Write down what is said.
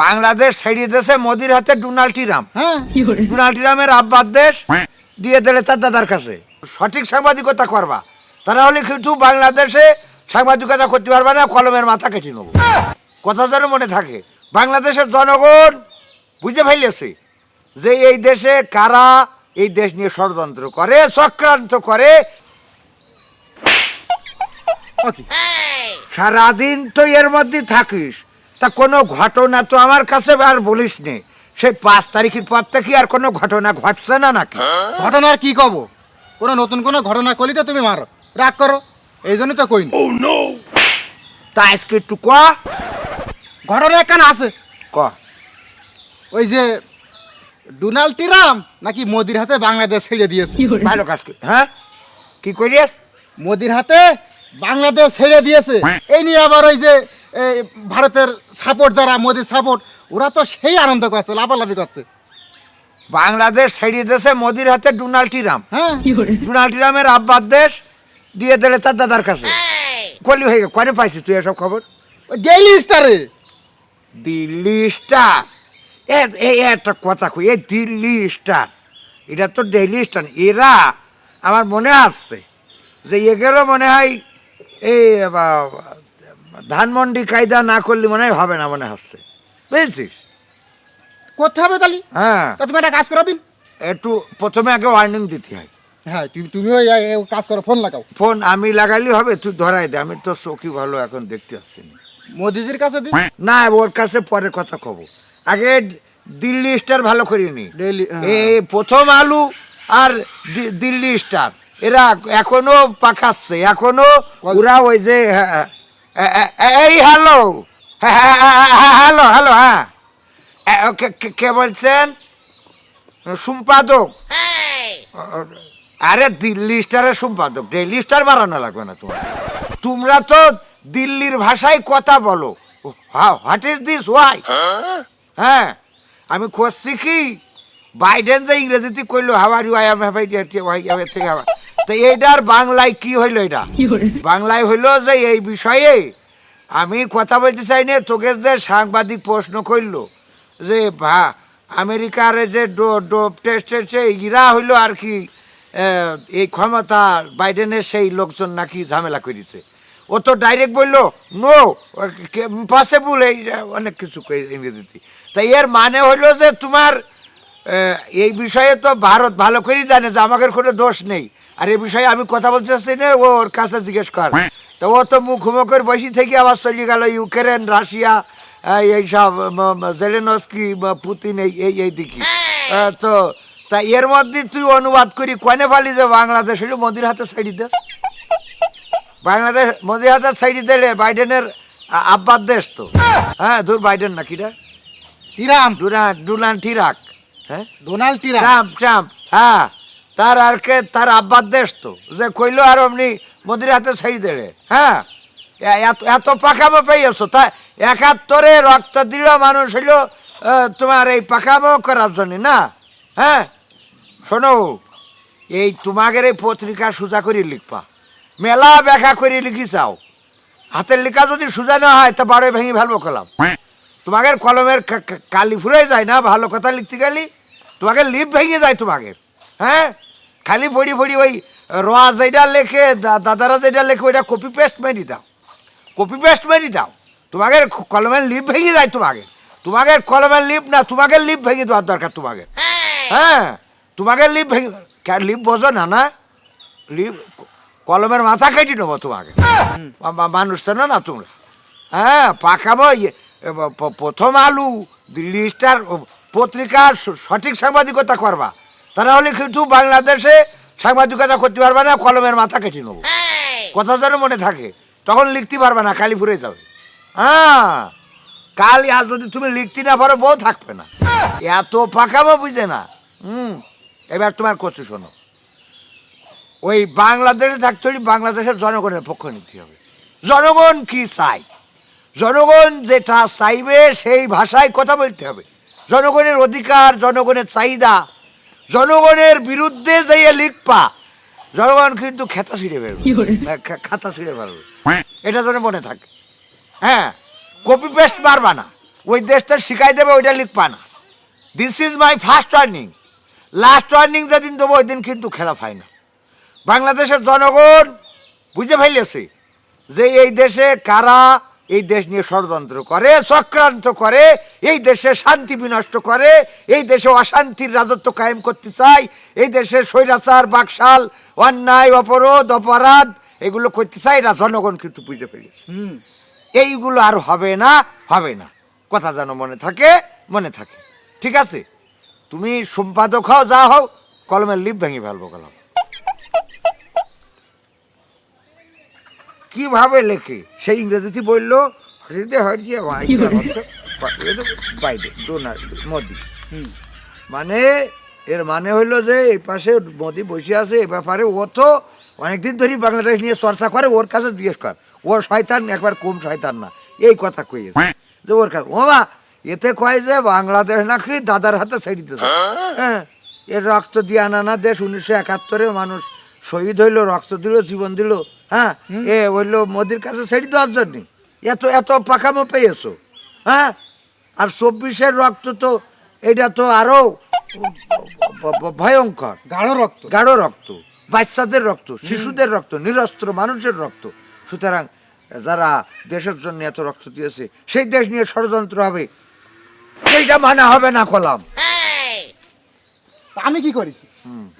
বাংলাদেশ ছেড়ে দিয়েছে মোদির হাতে ডোনাল্ড ট্রাম্প। হ্যাঁ। ডোনাল্ড ট্রাম্পের আব্বার দেশ দিয়ে দিলে তার দাদার কাছে। সঠিক সাংবাদিকতা করবা। তারা হলে কিন্তু বাংলাদেশে সাংবাদিকতা করতে পারবে না কলমের মাথা কেটে নেব। কথা যেন মনে থাকে। বাংলাদেশের জনগণ বুঝে ফেলেছে যে এই দেশে কারা এই দেশ নিয়ে ষড়যন্ত্র করে চক্রান্ত করে। সারাদিন তো এর মধ্যে থাকিস। তা কোনো ঘটনা তো আমার কাছে আর বলিস নে। সেই পাঁচ তারিখের পর থেকে আর কোনো ঘটনা ঘটছে না নাকি? ঘটনার কি কব? কোনো নতুন কোনো ঘটনা করলি তো তুমি মারো। রাগ করো এই জন্যই তো কইনি। তা আজকে একটু ক। ঘটনা একখান আছে? ক। ওই যে ডোনাল্ড ট্রাম্প নাকি মোদির হাতে বাংলাদেশ ছেড়ে দিয়েছে। ভালো কাজ করি হ্যাঁ? কি করিস? মোদির হাতে বাংলাদেশ ছেড়ে দিয়েছে। এই নিয়ে আবার ওই যে ভারতের সাপোর্ট যারা মোদির সাপোর্ট ওরা তো সেই আনন্দ করছে লাফালাফি করছে। বাংলাদেশ ছেড়ে দেশে মোদির হাতে ডোনাল্ড ট্রাম্প। হ্যাঁ। ডোনাল্ড ট্রাম্পের আব্বার দেশ দিয়ে দিলে তার দাদার কাছে। কলি হয়ে গেল কনে পাইছিস তুই এসব খবর? ডেইলি স্টারে দিল্লি স্টার এ এই একটা কথা কই এই দিল্লি স্টার এটা তো ডেইলি স্টার এরা আমার মনে আসছে যে এগেরও মনে হয় এই ধানমন্ডি কায়দা না করলে মনে হয় হবে না মনে হচ্ছে। বুঝেছিস? করতে হবে তাহলে? হ্যাঁ। তা তুমি একটা কাজ করো দিন। একটু প্রথমে আগে ওয়ার্নিং দিতে হয়। হ্যাঁ তুমি তুমি ওই এই কাজ করো ফোন লাগাও। ফোন আমি লাগাইলে হবে তুই ধরাই দে। আমি তো চোখই ভালো এখন দেখতে না। মোদিজির কাছে দিন। না ওর কাছে পরে কথা কব। আগে দিল্লি স্টার ভালো করিনি ডেইলি এই প্রথম আলু আর দিল্লি স্টার এরা এখনও পাকাচ্ছে। এখনও ওরা ওই যে হ্যাঁ, এই হ্যালো হ্যালো হ্যালো হ্যাঁ কে- বলছেন সম্পাদক আরে দিল্লি স্টারের সম্পাদক ডেইলি স্টার বাড়ানো লাগবে না তোমার তোমরা তো দিল্লির ভাষায় কথা বলো হোয়াট ইজ দিস ওয়াই হ্যাঁ আমি খুঁজছি কি বাইডেন যে ইংরেজিতে কইলো হাওয়ার এম হ্যাভাই থেকে হাওয়া তো এইটার বাংলায় কি হইল এটা? বাংলায় হইল যে এই বিষয়ে আমি কথা বলতে চাই না তোকে যে সাংবাদিক প্রশ্ন করল যে ভা আমেরিকার এই যে ডোপ টেস্ট টেস্টে ইরা হইল আর কি এই ক্ষমতা বাইডেনের সেই লোকজন নাকি ঝামেলা করেছে। ও তো ডাইরেক্ট বলল নো পসিবল এই অনেক কিছু ইংরেজিতে। তাই এর মানে হইল যে তোমার এই বিষয়ে তো ভারত ভালো করেই জানে যে আমাদের কোনো দোষ নেই। আর এই বিষয়ে আমি কথা বলতে চাচ্ছি না ওর কাছে জিজ্ঞেস কর। তো ও তো মুখোমুখের বসে থেকে আবার চলে গেল ইউক্রেন রাশিয়া এইসব জেলেনস্কি পুতিন এই এই এই দিকে। তো তা এর মধ্যে তুই অনুবাদ করি কনে ফালি যে বাংলাদেশ? হইল মোদির হাতে সাইডি দেশ বাংলাদেশ মোদির হাতে সাইডি দিলে বাইডেনের আব্বার দেশ তো। হ্যাঁ দূর বাইডেন নাকি রে? Trump Donald Donald truck. হ্যাঁ? ডোনাল্ড ট্রাম্প ট্রাম্প ট্রাম্প হ্যাঁ। তার আর কে, তার আব্বার দেশ তো। যে কইলো আর অমনি মোদির হাতে ছেড়ে দেবে হ্যাঁ? এত এত পাকামো তা একাত্তরে রক্ত দিল মানুষ হইল তোমার এই পাকামো করার জন্য, না? হ্যাঁ? শোনো, এই তোমাদের এই পত্রিকা সোজা করে লিখবা। মেলা ব্যাখ্যা করে লিখি চাও হাতের লেখা যদি সোজা না হয়, তা বারোয় ভেঙে ভালো কলাম। তোমাদের কলমের কালি ফুরে যায় না, ভালো কথা লিখতে গেলি তোমাকে লিপ ভেঙে যায় তোমাকে হ্যাঁ? খালি পড়ি পড়ি ওই রোয়া যেটা লেখে দাদারা যেটা লেখে ওইটা কপি পেস্ট মেরি দাও। কপি পেস্ট মেরি দাও। তোমাকে কলমের লিপ ভেঙে যায় তোমাকে। তোমাকে কলমের লিপ না তোমাকে লিপ ভেঙে দেওয়ার দরকার তোমাকে। হ্যাঁ তোমাকে লিপ ভেঙে লিপ বোঝো না না? লিপ কলমের মাথা কেটে নেব তোমাকে। মানুষ তো না তোমরা? হ্যাঁ পাকাবো ইয়ে, প্রথম আলু দিল্লি স্টার পত্রিকার সঠিক সাংবাদিকতা করবা তারা হলে কিন্তু বাংলাদেশে সাংবাদিকতা করতে পারবে না কলমের মাথা কেটে নেব। কথা যেন মনে থাকে তখন লিখতে পারবে না কালি ফুরে যাবে। হ্যাঁ কাল আর যদি তুমি লিখতে না পারো বউ থাকবে না। এত পাকাবো বুঝে না। হুম এবার তোমার করছে শোনো। ওই বাংলাদেশে থাকতে হলে বাংলাদেশের জনগণের পক্ষ নিতে হবে। জনগণ কি চাই জনগণ যেটা চাইবে সেই ভাষায় কথা বলতে হবে। জনগণের অধিকার জনগণের চাহিদা জনগণের বিরুদ্ধে যাইয়ে লিখপা জনগণ কিন্তু খেতা ছিঁড়ে ফেলবে হ্যাঁ, খাতা ছিঁড়ে ফেলবে এটা যেন মনে থাকে। হ্যাঁ কপি পেস্ট মারবা না। ওই দেশটা শিখাই দেবে ওইটা লিখবা না। This is my first warning last warning যেদিন দেবো ওই দিন কিন্তু খেলা হয় না। বাংলাদেশের জনগণ বুঝে ফেলেছে যে এই দেশে কারা এই দেশ নিয়ে ষড়যন্ত্র করে চক্রান্ত করে এই দেশে শান্তি বিনষ্ট করে এই দেশে অশান্তির রাজত্ব কায়েম করতে চায় এই দেশে স্বৈরাচার বাকশাল অন্যায় অপরাধ অপরাধ এগুলো করতে চায় এরা জনগণ কিন্তু বুঝে ফেলেছে। হুম। এইগুলো আর হবে না হবে না। কথা যেন মনে থাকে মনে থাকে। ঠিক আছে? তুমি সম্পাদক হও যা হও কলমের লিপ ভেঙে ফেলব কলম কীভাবে লেখে? সেই ইংরেজিতে বলল হরিদে হরিয়ে বাইরে ডোনার মোদি। হুম। মানে এর মানে হইল যে এই পাশে মোদি বসে আছে এ ব্যাপারে ও তো অনেকদিন ধরেই বাংলাদেশ নিয়ে চর্চা করে ওর কাছে জিজ্ঞেস কর। ও শয়তান একবার কম শয়তান না। এই কথা কইয়েছে যে ওর কাছে ও মা এতে কয় যে বাংলাদেশ নাকি দাদার হাতে ছেড়ে দিতে হ্যাঁ। এর রক্ত দিয়ে আনানা দেশ উনিশশো একাত্তরে মানুষ শহীদ হইল রক্ত দিল জীবন দিল। হ্যাঁ? এ হইল মোদির কাছে ছেড়ে দেওয়ার জন্যে। এত এত পাকামো পেয়েছ হ্যাঁ? আর চব্বিশের রক্ত তো এটা তো আরও ব- ব- ভয়ঙ্কর। গাঢ় রক্ত। গাঢ় রক্ত বাচ্চাদের রক্ত শিশুদের রক্ত নিরস্ত্র মানুষের রক্ত। সুতরাং যারা দেশের জন্য এত রক্ত দিয়েছে সেই দেশ নিয়ে ষড়যন্ত্র হবে। এইটা মানা হবে না কলাম। আমি কি করেছি? হুম।